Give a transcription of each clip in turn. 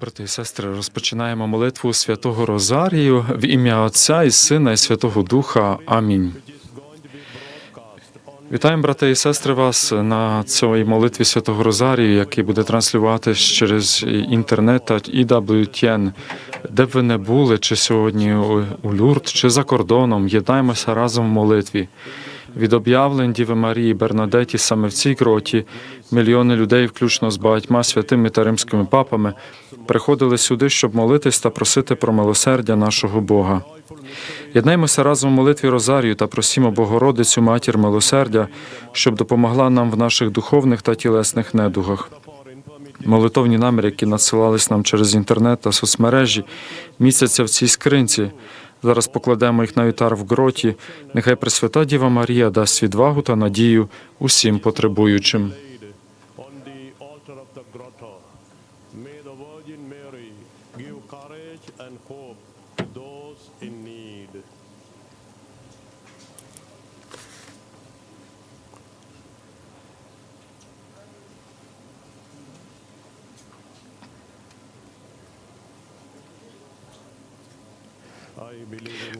Брати і сестри, розпочинаємо молитву святого Розарію в ім'я Отця і Сина і Святого Духа. Амінь. Вітаємо, брати і сестри, вас на цій молитві святого Розарію, який буде транслюватись через інтернет та EWTN. Де б ви не були, чи сьогодні у Люрт, чи за кордоном, єднаємося разом в молитві. Від об'явлень Діви Марії Бернадеті саме в цій гроті мільйони людей, включно з багатьма святими та римськими папами, приходили сюди, щоб молитись та просити про милосердя нашого Бога. Єднаймося разом в молитві Розарію та просімо Богородицю, матір милосердя, щоб допомогла нам в наших духовних та тілесних недугах. Молитовні наміри, які надсилались нам через інтернет та соцмережі, містяться в цій скринці. Зараз покладемо їх на вітар в гроті. Нехай Пресвята Діва Марія дасть відвагу та надію усім потребуючим.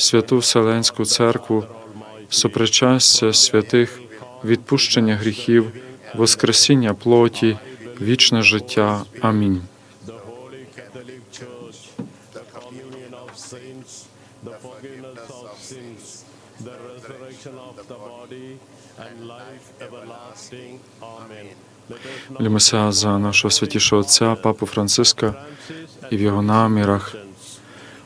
святу Вселенську Церкву, сопричастя святих, відпущення гріхів, воскресіння плоті, вічне життя. Амінь. Молімося за нашого святішого Отця, Папу Франциска і в його намірах.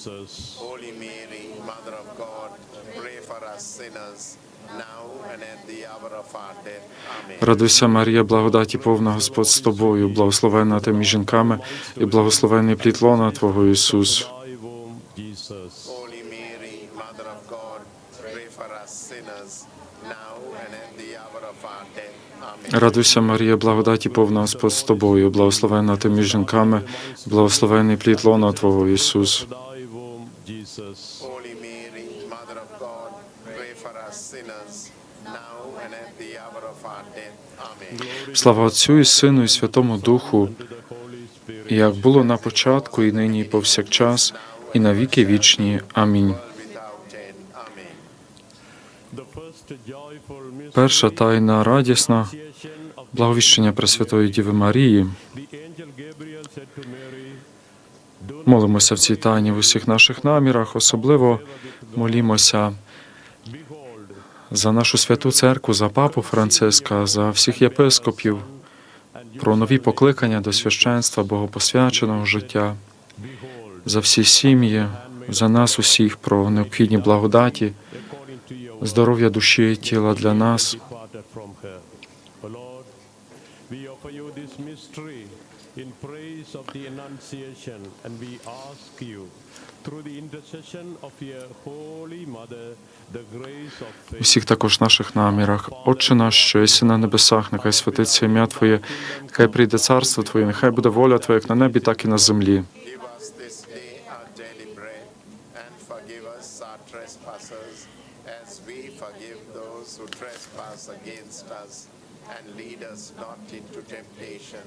Jesus. Holy Mary, Mother of God, pray for us sinners, now and at the hour of our death. Amen. Радуйся, Марія, благодаті повна Господь з тобою, благословенна ти між жінками, і благословений плід лона Твого Ісус. Радуйся, Марія, благодаті повна Господь з тобою, благословенна ти між жінками, благословений плід лона Твого Ісус. Jesus. Holy Mary, Mother of God, pray for us sinners. Слава Отцю і Сину, і Святому Духу, To the Holy Spirit. як було на початку, і нині, і повсякчас, і на віки вічні. Амінь. Перша тайна радісна благовіщення Пресвятої Діви Марії. Молимося в цій тайні в усіх наших намірах, особливо молімося за нашу святу церкву, за папу Франциска, за всіх єпископів, про нові покликання до священства, богопосвяченого життя, за всі сім'ї, за нас усіх, про необхідні благодаті, здоров'я душі і тіла для нас. Of the Annunciation, and we ask you, through the intercession of your Holy Mother, the grace of faith. всіх також наших намірах. Отче наш, що єси на небесах, нехай святиться ім'я Твоє, нехай прийде царство Твоє, нехай буде воля Твоя як на небі, так і на землі. Against us. And lead us not into temptation,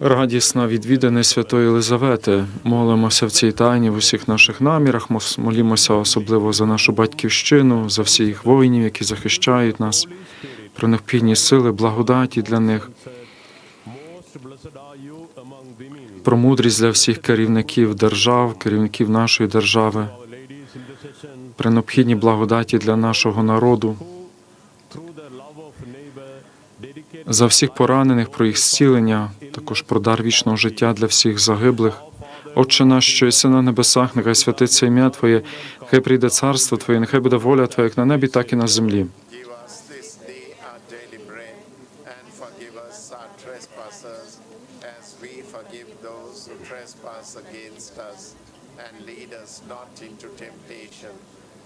радісна відвідини Святої Єлизавети. Молимося в цій тайні в усіх наших намірах. мос- Молімося особливо за нашу батьківщину, за всіх воїнів, які захищають нас, про необхідні сили, благодаті для них, про мудрість для всіх керівників держав, керівників нашої держави, про необхідні благодаті для нашого народу, за всіх поранених, про їх зцілення, також про дар вічного життя для всіх загиблих. Отче наш, що єси на небесах, нехай святиться ім'я Твоє, нехай прийде царство Твоє, нехай буде воля Твоя, як на небі, так і на землі. Into temptation,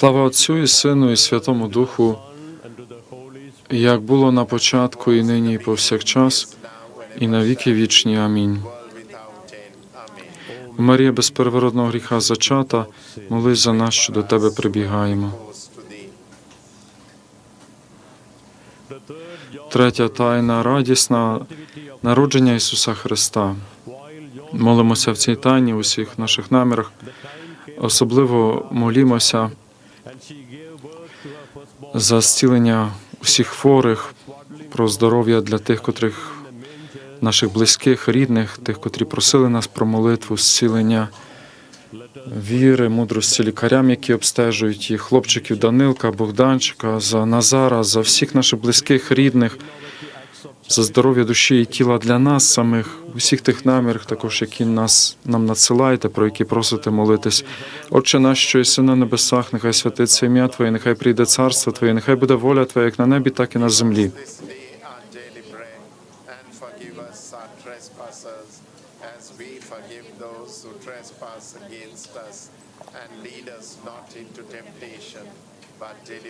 Слава Отцю і Сину, і Святому Духу, як було на початку, і нині, і повсякчас, і на віки вічні. Амінь. Марія без первородного гріха зачата, молись за нас, що до тебе прибігаємо. Третя тайна радісна народження Ісуса Христа. Молимося в цій тайні у всіх наших намірах. Особливо молімося за зцілення усіх хворих, про здоров'я для тих, котрих наших близьких, рідних, тих, котрі просили нас про молитву, зцілення віри, мудрості лікарям, які обстежують їх, хлопчиків Данилка, Богданчика, за Назара, за всіх наших близьких, рідних, за здоров'я душі і тіла для нас самих, усіх тих намірах, також які нас нам надсилаєте, про які просите молитись. Отче наш, що єси на небесах, нехай святиться ім'я Твоє, нехай прийде царство Твоє, нехай буде воля Твоя, як на небі, так і на землі. This day our daily bread, and forgive us our trespasses, as we forgive those who trespass against us. And lead us not into temptation, but deliver us from evil. Amen.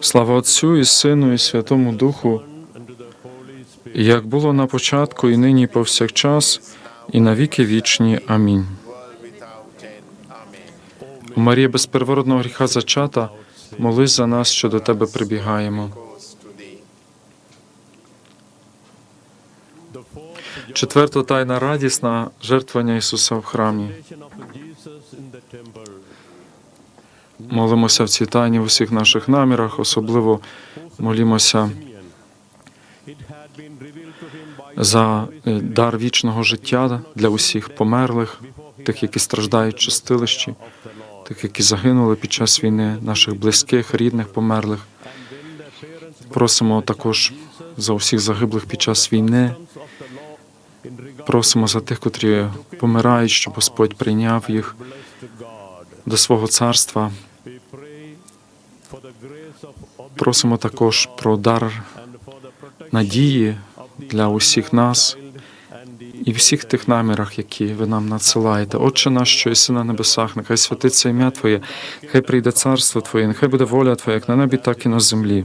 Слава Отцю і Сину, і Святому Духу, як було на початку, і нині, і повсякчас, і на віки вічні. Амінь. Марія без первородного гріха зачата, молись за нас, що до тебе прибігаємо. Четверта тайна радісна жертвування Ісуса в храмі. generation of Jesus in the temple. Молимося в цій тайні в усіх наших намірах, особливо молімося за е, дар вічного життя для усіх померлих, тих, які страждають в чистилищі, тих, які загинули під час війни, наших близьких, рідних, померлих. Просимо також за усіх загиблих під час війни. Просимо за тих, котрі помирають, щоб Господь прийняв їх. До свого царства. Просимо також про дар надії для усіх нас і всіх тих намірах, які ви нам надсилаєте. Отче наш, що єси на небесах, нехай святиться ім'я Твоє, хай прийде царство Твоє, нехай буде воля Твоя, як на небі, так і на землі.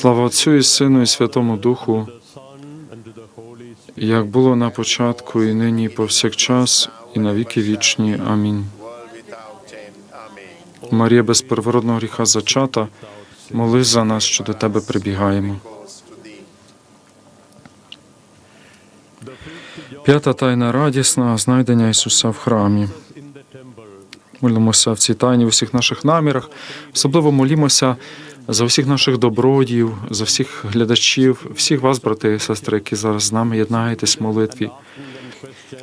Слава Отцю і Сину, і Святому Духу, як було на початку, і нині, і повсякчас, і на віки вічні. Амінь. Марія без первородного гріха зачата, молись за нас, що до тебе прибігаємо. П'ята тайна радісна знайдення Ісуса в храмі. Молимося в цій тайні в усіх наших намірах. Особливо молімося за всіх наших добродіїв, за всіх глядачів, всіх вас, брати і сестри, які зараз з нами єднаєтесь в молитві,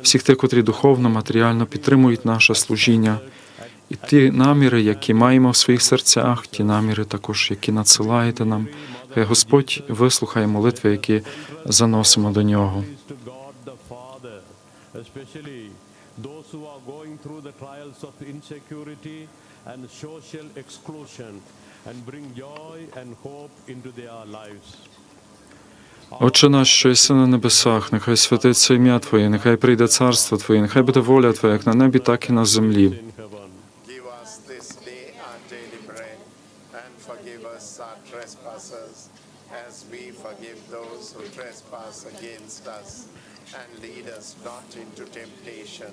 всіх тих, котрі духовно, матеріально підтримують наше служіння. І ті наміри, які маємо в своїх серцях, ті наміри також, які надсилаєте нам, Хай Господь вислухає молитви, які заносимо до нього. and social exclusion, and bring joy and hope into their lives. Отче наш, що єси на небесах, нехай святиться ім'я Твоє, нехай прийде царство Твоє, нехай буде воля Твоя, як на небі, так і на землі. In heaven. Give us this day our daily bread, and forgive us our trespasses, as we forgive those who trespass against us. And lead us not into temptation,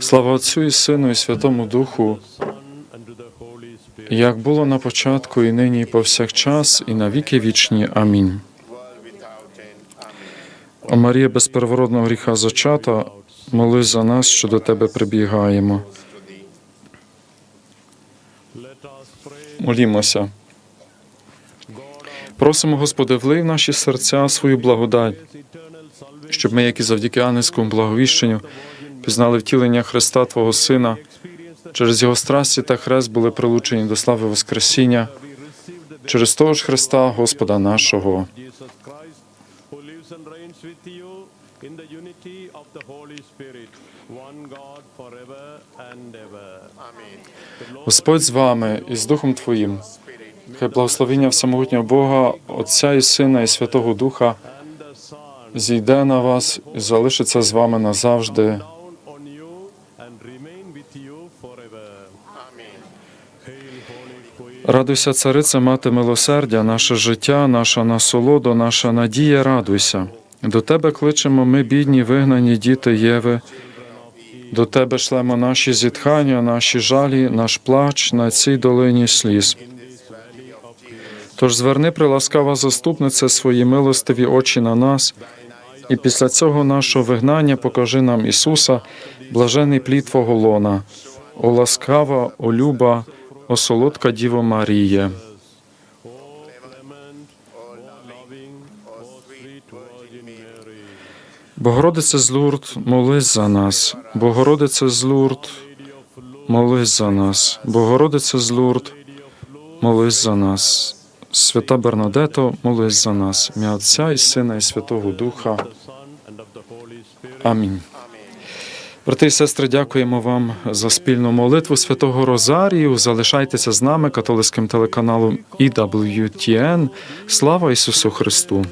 Слава Отцю і Сину, і Святому Духу, як було на початку, і нині, і повсякчас, і на віки вічні. Амінь. О Марія без первородного гріха зачата, молись за нас, що до тебе прибігаємо. Молімося. Просимо, Господи, влий в наші серця свою благодать, щоб ми, як і завдяки ангельському благовіщенню, пізнали втілення Христа Твого Сина, через Його страсті та хрест були прилучені до слави Воскресіння, через того ж Христа, Господа нашого. Господь з вами і з Духом Твоїм. Хай благословіння всемогутнього Бога, Отця і Сина, і Святого Духа зійде на вас і залишиться з вами назавжди. Радуйся, царице, мати милосердя, наше життя, наша насолода, наша надія, радуйся. До тебе кличемо ми, бідні, вигнані діти Єви. До тебе шлемо наші зітхання, наші жалі, наш плач на цій долині сліз. Тож зверни, приласкава заступниця, свої милостиві очі на нас, і після цього нашого вигнання покажи нам Ісуса, блажений плід Твого лона, о ласкава, о люба, о солодка Діво Mary. Богородице з Лурд, молись за нас. Богородице з Лурд, молись за нас. Богородице з Лурд, молись за нас. Свята Бернадето, молись за нас. Ім'я Отця і Сина і Святого Духа. Амінь. Брати і сестри, дякуємо вам за спільну молитву Святого Розарію. Залишайтеся з нами, католицьким телеканалом EWTN. Слава Ісусу Христу!